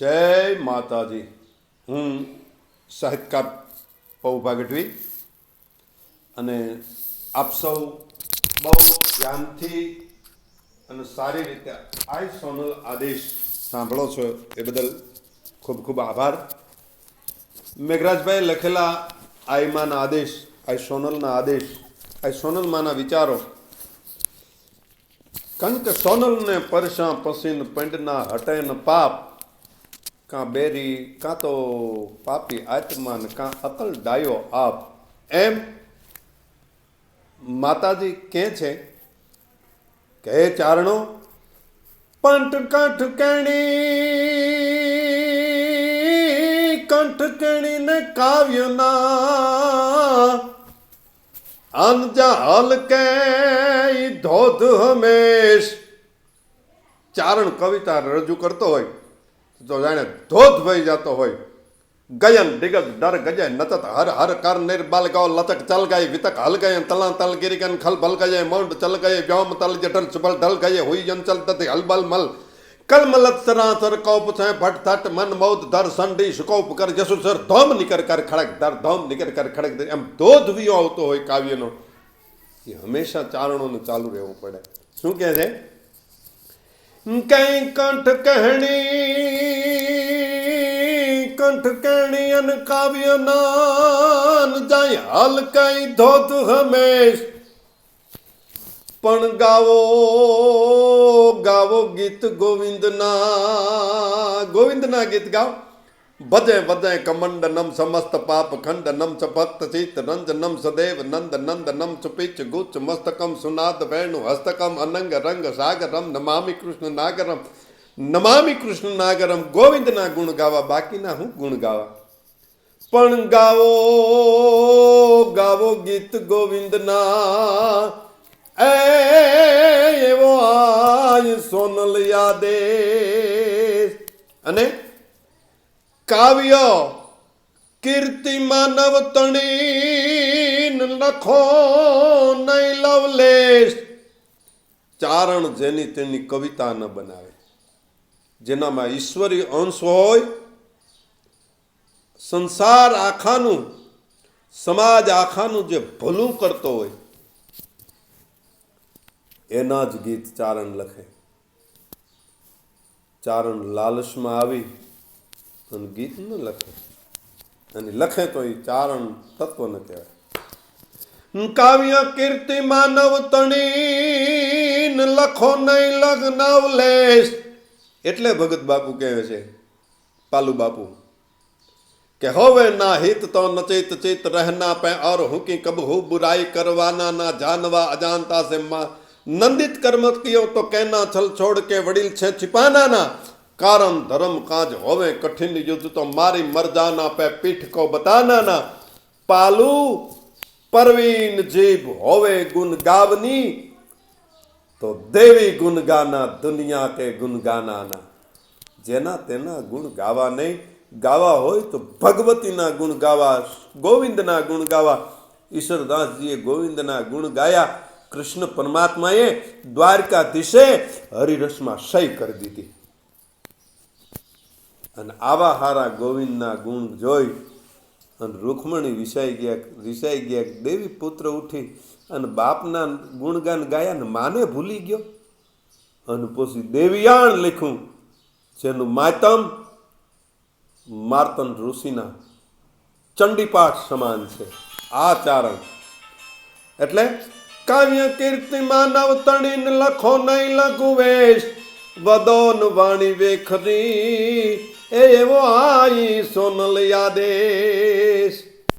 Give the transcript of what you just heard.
જય માતાજી. હું સાહિત્યકાર પૌભા ગઢવી અને આપ સૌ બહુ ધ્યાનથી અને સારી રીતે આઈ સોનલ આદેશ સાંભળો છો એ બદલ ખૂબ ખૂબ આભાર. મેઘરાજભાઈ લખેલા આઈમાના આદેશ, આઈ સોનલના આદેશ, આઈ સોનલમાંના વિચારો. કંક સોનલને પરસા પસીન હટે ન પાપ કાં બેરી, કાં તો પાપી આત્માન કાં અકલ ડાયો આપ. એમ માતાજી કે છે કે ચારણો પંટ કંઠ કેણી કંઠ કેણી ને. કાવ્યના અનજા હલ કે ધોધ હમેશ. ચારણ કવિતા રજૂ કરતો હોય. તો જાણે ધોધ વહી જતો હોય, ગયન ડિગજ ડર ગજે નતત હર હર કર નિર્બલ ગૌ લચક ચલ ગઈ વિતક હલ ગયે તલા તલ ગિરિગન ખલ ભલ ગયે મૌંડ ચલ ગયે વ્યોમ તલ જટલ સુબલ ઢલ ગયે હુઈ જન ચલ તત હલબલ મલ. કલ મલત સરાસર કૌપ છે ભટ થટ મન મૌદ ધર સંડી સુકૌપ કર જસુ સર ધોમ નિકર કર ખડક ધર ધોમ નિકર કર ખડક એમ ધોધ વિયો આવતો હોય કાવ્યનો. એ હંમેશા ચારણોને ચાલુ રહેવું પડે. શું કહે છે? કઈ કંઠ કહેણી કંઠ કહેણી અન કાવ્ય નાન જાય હાલ કઈ ધોધ હમેશ. પણ ગાવો ગાવો ગીત ગોવિંદના ગોવિંદના ગીત ગાઓ. ભજે ભજે કમંડનમ સમસ્ત પાપ ખંડનમ ચ ભક્ત ચિત નમ સદેવ નંદ નંદ નમ પિચ ગુચ્છ મસ્તકમ સુનાદ વેણુ હસ્તકમ અનંગ રંગ સાગરમ નમામિ કૃષ્ણ નાગરમ નમામિ કૃષ્ણ નાગરમ ગોવિંદના ગુણ ગાવા, બાકીના હું ગુણ ગાવા. પણ ગાવો ગાવો ગીત ગોવિંદના. એ એવો આય સોનલ યાદે અને કાવ્ય, કીર્તિ, માનવ તણીન લખો, નહીં લવલેશ. ચારણ જેની તેની કવિતા ન બનાવે. જેનામાં ઈશ્વરી અંશ હોય, સંસાર આખાનું, સમાજ આખાનું જે ભલું કરતો હોય, એના જ ગીત ચારણ લખે. ચારણ લાલચમાં આવી અને ગીત ન લખે. અને લખે તો એ ચારણ તત્વ ન કહેવાય. કાવ્ય, કીર્તિ, માનવ તણી લખો નહીં લગ્નવ લેશ એટલે ભગત બાપુ કહે છે, પાલુ બાપુ, કે હવે ના હિત તો નચિત ચિત રહેના પે ઓર હુકી કબહુ બુરાઈ કરવાના ના જાનવા અજાનતા સે નંદિત કર્મ કયો તો કહેના છલ છોડ કે વડીલ છે છિપાના ના કારણ ધર્મ કાજ હોવે કઠિન યુદ્ધ તો મારી મરજાના પે પીઠ કો બતાના ના પાલુ પરવીન જીભ હોવે ગુણ ગાવની તો દેવી ગુણ ગાના દુનિયા કે ગુણ ગાના જેના તેના ગુણ ગાવા નહીં. ગાવા હોય તો ભગવતીના ગુણ ગાવા, ગોવિંદના ગુણ ગાવા. ઈશ્વરદાસજીએ ગોવિંદના ગુણ ગાયા. કૃષ્ણ પરમાત્માએ દ્વારકાધીશે હરિરસમાં સહી કરી દીધી. અને આવા હારા ગોવિંદના ગુણ જોઈ અને રૂખમણી વિસાઈ ગયા વિસાઈ ગયા. દેવી પુત્ર ઉઠી અને બાપના ગુણગાન ગાયા ને માને ભૂલી ગયો. અને પછી દેવિયાણ લખ્યું, જેનું માતમ માર્તન ઋષિના ચંડીપાઠ સમાન છે. આ ચારણ. એટલે કાવ્ય કીર્તિ માનવ તણીન લખો નહીં લઘુ વેશ વદોન વાણી વેખરી એવો આઈ સોનલ યાદેશ.